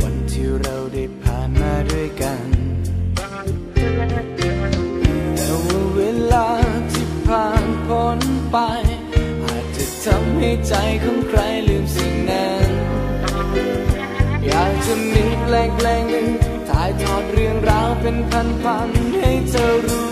วันที่เราได้ผ่านมาด้วยกัน แต่ว่าเวลาที่ผ่านพ้นไป อาจจะทำให้ใจของใครลืมสิ่งนั้น อยากจะมีเพลงเพลงหนึ่งถ่ายทอดเรื่องราวเป็นพันๆให้เธอรู้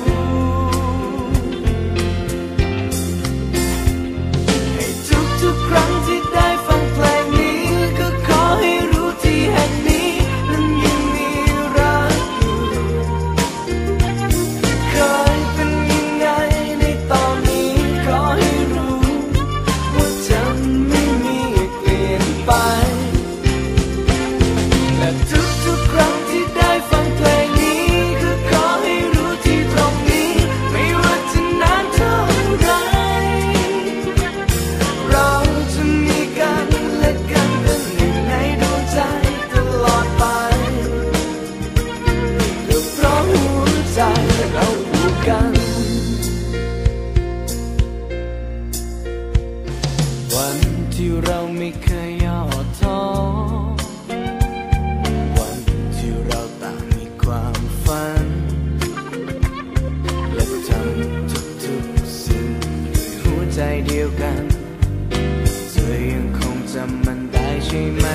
ที่เราไม่เคยย่อท้อวันที่เราต่างมีความฝัน และทำทุกๆสิ่งด้วยหัวใจเดียวกัน เธอยังคงจำมันได้ใช่ไหม